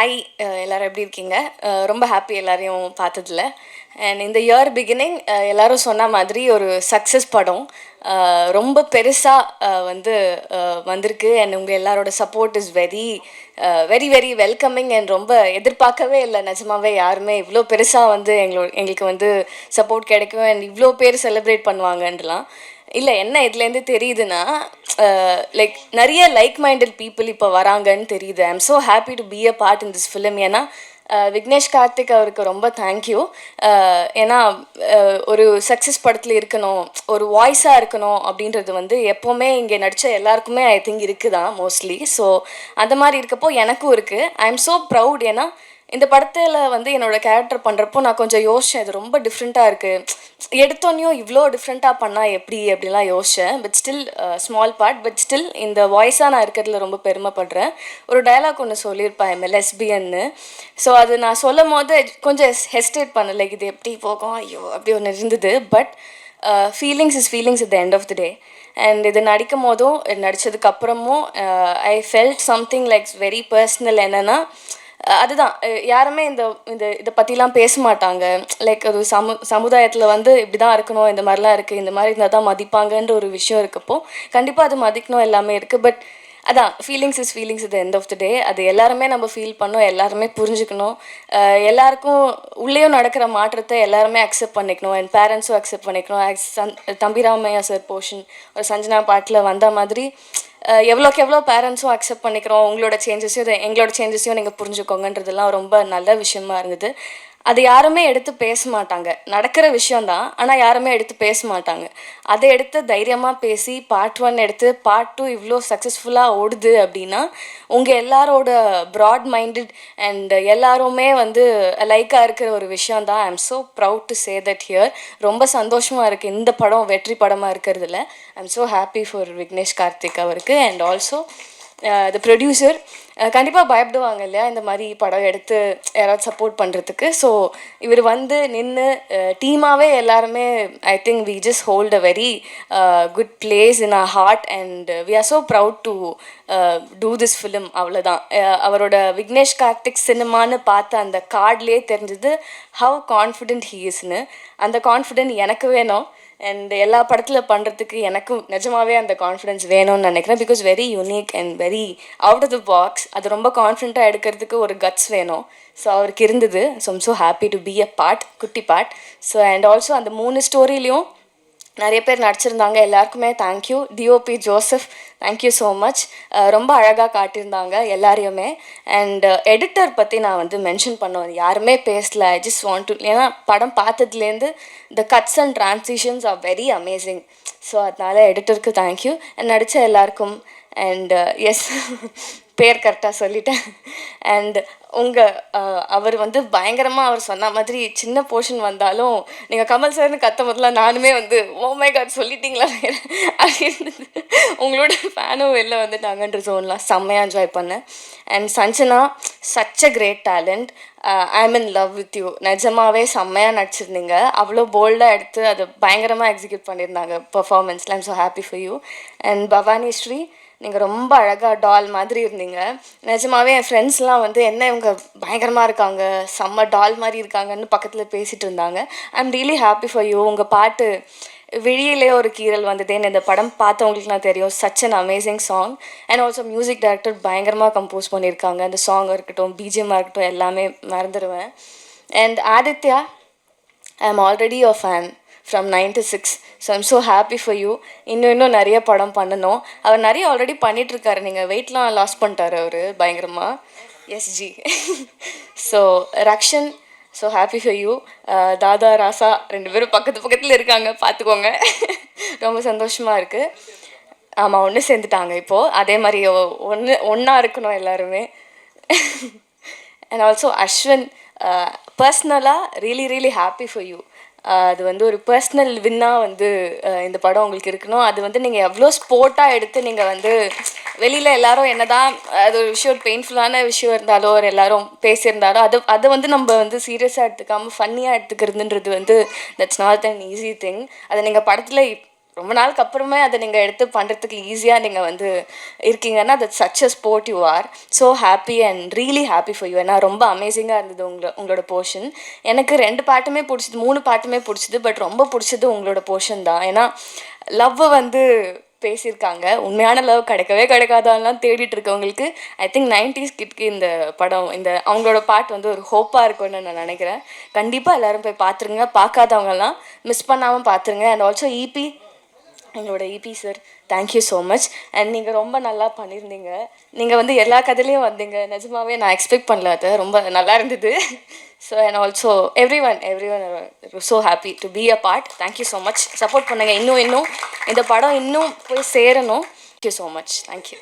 High uh, எல்லாரும் எப்படி இருக்கீங்க? Uh, ரொம்ப ஹாப்பி எல்லாரையும் பார்த்ததுல. அண்ட் இந்த இயர் பிகினிங் எல்லோரும் சொன்ன மாதிரி ஒரு சக்ஸஸ் படம். Uh, ரொம்ப பெருசாக வந்து வந்திருக்கு. அண்ட் உங்கள் எல்லாரோட support is very very very welcoming and ரொம்ப எதிர்பார்க்கவே இல்லை. நிஜமாவே யாருமே இவ்வளோ பெருசாக வந்து எங்களோட எங்களுக்கு வந்து சப்போர்ட் கிடைக்கும். அண்ட் இவ்வளோ பேர் செலிப்ரேட் பண்ணுவாங்கன்றலாம் இல்லை என்ன இதுலேருந்து தெரியுதுன்னா லைக் நிறைய லைக் மைண்டட் பீப்புள் இப்போ வராங்கன்னு தெரியுது. I am so happy to be a part in this film ஏன்னா விக்னேஷ் கார்த்திக் அவருக்கு ரொம்ப தேங்க்யூ ஏன்னா ஒரு சக்ஸஸ் படத்தில் இருக்கணும் ஒரு வாய்ஸாக இருக்கணும் அப்படின்றது வந்து எப்போவுமே இங்கே நடித்த எல்லாருக்குமே ஐ திங்க் இருக்குதான் மோஸ்ட்லி ஸோ அந்த மாதிரி இருக்கப்போ எனக்கும் இருக்குது ஐ எம் ஸோ ப்ரவுட் ஏன்னா இந்த படத்தில் வந்து என்னோட கேரக்டர் பண்ணுறப்போ நான் கொஞ்சம் யோசித்தேன் இது ரொம்ப டிஃப்ரெண்ட்டாக இருக்குது எடுத்தோன்னையும் இவ்வளோ டிஃப்ரெண்ட்டாக பண்ணால் எப்படி அப்படிலாம் யோசித்தேன் but still small part but still இந்த வாய்ஸாக நான் இருக்கிறதுல ரொம்ப பெருமைப்படுறேன். ஒரு டயலாக் ஒன்று சொல்லியிருப்பேன் எம்எல் எஸ்பிஎன்னு ஸோ அது நான் சொல்லும் போது கொஞ்சம் ஹெஸ்டேட் பண்ணலை. லைக் இது எப்படி போகும்? ஐயோ அப்படி ஒன்று இருந்தது. But feelings is feelings at the end of the day and இது நடிக்கும் போதும் நடித்ததுக்கு அப்புறமும் I felt something like very personal என்னென்னா அதுதான். யாருமே இந்த இந்த இதை பற்றிலாம் பேச மாட்டாங்க லைக் அது சமு சமுதாயத்தில் வந்து இப்படி தான் இருக்கணும் இந்த மாதிரிலாம் இருக்குது இந்த மாதிரி இருந்தால் தான் மதிப்பாங்கன்ற ஒரு விஷயம் இருக்கப்போ கண்டிப்பாக அது மதிக்கணும் எல்லாமே இருக்குது பட் அதான் ஃபீலிங்ஸ் இஸ் ஃபீலிங்ஸ் இது எண்ட் ஆஃப் த டே அது எல்லாருமே நம்ம ஃபீல் பண்ணோம் எல்லாருமே புரிஞ்சுக்கணும். எல்லாருக்கும் உள்ளேயும் நடக்கிற மாற்றத்தை எல்லாருமே அக்செப்ட் பண்ணிக்கணும். என் பேரண்ட்ஸும் அக்செப்ட் பண்ணிக்கணும். As தம்பிராமையா சார் போர்ஷன் ஒரு சஞ்சனா பாட்டில் வந்த மாதிரி எவ்வளோக்கு எவ்வளோ பேரண்ட்ஸும் அக்செப்ட் பண்ணிக்கிறோம் உங்களோட சேஞ்சஸையும் எங்களோட சேஞ்சஸையும் நீங்கள் புரிஞ்சுக்கோங்கன்றதுலாம் ரொம்ப நல்ல விஷயமா இருந்தது. அது யாருமே எடுத்து பேச மாட்டாங்க நடக்கிற விஷயம்தான் ஆனால் யாருமே எடுத்து பேச மாட்டாங்க அதை எடுத்து தைரியமாக பேசி பார்ட் ஒன் எடுத்து பார்ட் டூ இவ்வளோ சக்ஸஸ்ஃபுல்லாக ஓடுது அப்படின்னா உங்கள் எல்லாரோட ப்ராட் மைண்டட் அண்ட் எல்லாருமே வந்து லைக்காக இருக்கிற ஒரு விஷயம் தான் I am so proud to say that here ரொம்ப சந்தோஷமாக இருக்குது இந்த படம் வெற்றி படமாக இருக்கிறதுல. I am so happy for Vignesh Karthik அவருக்கு அண்ட் ஆல்சோ த ப்ரொடியூசர் கண்டிப்பாக பயப்படுவாங்க இல்லையா? இந்த மாதிரி படம் எடுத்து யாராவது சப்போர்ட் பண்ணுறதுக்கு ஸோ இவர் வந்து நின்று டீமாகவே எல்லாருமே I think we just hold a very good place in a heart and we are so proud to do this film அவ்வளோதான் அவரோட விக்னேஷ் கார்த்திக் சினிமான்னு பார்த்த அந்த கார்ட்லேயே தெரிஞ்சது ஹவ் கான்ஃபிடென்ட் ஹீ இஸ்னு அந்த கான்ஃபிடென்ட் எனக்கு வேணும். அண்ட் எல்லா படத்தில் பண்ணுறதுக்கு எனக்கும் நிஜமாவே அந்த கான்ஃபிடென்ஸ் வேணும்னு நினைக்கிறேன். Because very unique and very out of the box அது ரொம்ப கான்ஃபிடென்ட்டாக எடுக்கிறதுக்கு ஒரு கட்ஸ் வேணும். ஸோ அவருக்கு இருந்தது. So I'm so happy to be a part குட்டி பார்ட் ஸோ அண்ட் ஆல்சோ அந்த மூணு ஸ்டோரிலையும் நிறைய பேர் நடிச்சிருந்தாங்க. எல்லாருக்குமே thank you DOP Joseph thank you so much ரொம்ப அழகாக காட்டியிருந்தாங்க எல்லாரையுமே. அண்ட் எடிட்டர் பற்றி நான் வந்து மென்ஷன் பண்ணுவேன் யாருமே பேசல. ஐ ஜஸ்ட் வாண்ட் டு ஏன்னா படம் பார்த்ததுலேருந்து the cuts and transitions are very amazing so அதனால எடிட்டருக்கு தேங்க்யூ அண்ட் நடித்த எல்லாருக்கும் அண்ட் எஸ் uh, பேர் கரெக்டாக சொல்லிட்டேன். அண்ட் உங்கள் அவர் வந்து பயங்கரமாக அவர் சொன்ன மாதிரி சின்ன போர்ஷன் வந்தாலும் நீங்கள் கமல் சார்னு கத்த முதல்ல நானுமே வந்து ஓ மை காட் சொல்லிட்டீங்களா? வேற உங்களோட ஃபேனும் வெளில வந்துட்டாங்கன்ற ஜோன்லாம் செம்மையாக என்ஜாய் பண்ணேன். And Sanjana such a great talent I am in love with you நிஜமாவே செம்மையாக நடிச்சிருந்தீங்க. அவ்வளோ போல்டாக எடுத்து அதை பயங்கரமாக எக்ஸிக்யூட் பண்ணியிருந்தாங்க பர்ஃபார்மன்ஸில் I'm so happy for you and Bhavani Sri நீங்கள் ரொம்ப அழகாக டால் மாதிரி இருந்தீங்க. நிஜமாவே என் ஃப்ரெண்ட்ஸ்லாம் வந்து என்ன இவங்க பயங்கரமாக இருக்காங்க செம்ம டால் மாதிரி இருக்காங்கன்னு பக்கத்தில் பேசிகிட்டு இருந்தாங்க. I am really happy for you உங்கள் பாட்டு விழியிலே ஒரு கீரல் வந்ததேன்னு இந்த படம் பார்த்தவங்களுக்கு நான் தெரியும். Such an amazing song and also music director பயங்கரமாக கம்போஸ் பண்ணியிருக்காங்க. அந்த சாங் இருக்கட்டும் பிஜிஎம்மாக இருக்கட்டும் எல்லாமே மறந்துடுவேன் and Aditya I am already a fan from ninety six so I'm so happy for you இன்னும் இன்னும் நிறைய படம் பண்ணணும். அவர் நிறைய ஆல்ரெடி பண்ணிகிட்ருக்காரு நீங்கள் வெயிட்லாம் லாஸ் பண்ணிட்டாரு அவர் பயங்கரமாக SG so Rakshan so happy for you தாதா ராசா ரெண்டு பேரும் பக்கத்து பக்கத்தில் இருக்காங்க. பார்த்துக்கோங்க ரொம்ப சந்தோஷமாக இருக்குது ஆமாம் ஒன்று சேர்ந்துட்டாங்க இப்போது அதே மாதிரி ஒன்று ஒன்றா இருக்கணும் எல்லாருமே. அண்ட் ஆல்சோ அஸ்வின் பர்ஸ்னலாக really really happy for you அது வந்து ஒரு பர்சனல் வின்னாக வந்து இந்த படம் உங்களுக்கு இருக்கணும். அது வந்து நீங்கள் எவ்வளோ ஸ்போர்ட்டாக எடுத்து நீங்கள் வந்து வெளியில் எல்லாரும் என்னதான் அது ஒரு விஷயம் ஒரு பெயின்ஃபுல்லான விஷயம் இருந்தாலோ ஒரு எல்லாரும் பேசியிருந்தாலோ அது அதை வந்து நம்ம வந்து சீரியஸாக எடுத்துக்காமல் ஃபன்னியாக எடுத்துக்கிறதுன்றது வந்து that's not an easy thing அதை நீங்கள் படத்தில் ரொம்ப நாளுக்கு அப்புறமே அதை நீங்கள் எடுத்து பண்ணுறதுக்கு ஈஸியாக நீங்கள் வந்து இருக்கீங்கன்னா that such a sport you are so happy and really happy for you ஏன்னா ரொம்ப அமேசிங்காக இருந்தது உங்களோட உங்களோட போர்ஷன் எனக்கு ரெண்டு பாட்டுமே பிடிச்சது மூணு பாட்டுமே பிடிச்சது பட் ரொம்ப பிடிச்சது உங்களோட போர்ஷன் தான். ஏன்னா லவ்வை வந்து பேசியிருக்காங்க. உண்மையான லவ் கிடைக்கவே கிடைக்காதான்லாம் தேடிட்டு இருக்கவங்களுக்கு ஐ திங்க் நைன்டிஸ் கிட்க்கு இந்த படம் இந்த அவங்களோட பாட்டு வந்து ஒரு ஹோப்பாக இருக்கும்னு நான் நினைக்கிறேன். கண்டிப்பாக எல்லோரும் போய் பார்த்துருங்க. பார்க்காதவங்கலாம் மிஸ் பண்ணாமல் பார்த்துருங்க. அண்ட் ஆல்சோ இபி எங்களோட EP sir thank you so much and நீங்கள் ரொம்ப நல்லா பண்ணியிருந்தீங்க. நீங்கள் வந்து எல்லா கதையிலையும் வந்தீங்க. நிஜமாவே நான் எக்ஸ்பெக்ட் பண்ணல அதை. ரொம்ப நல்லா இருந்தது. So and also everyone everyone so happy to be a part thank you so much support பண்ணுங்கள் இன்னும் இன்னும் இந்த படம் இன்னும் போய் சேரணும். Thank you so much thank you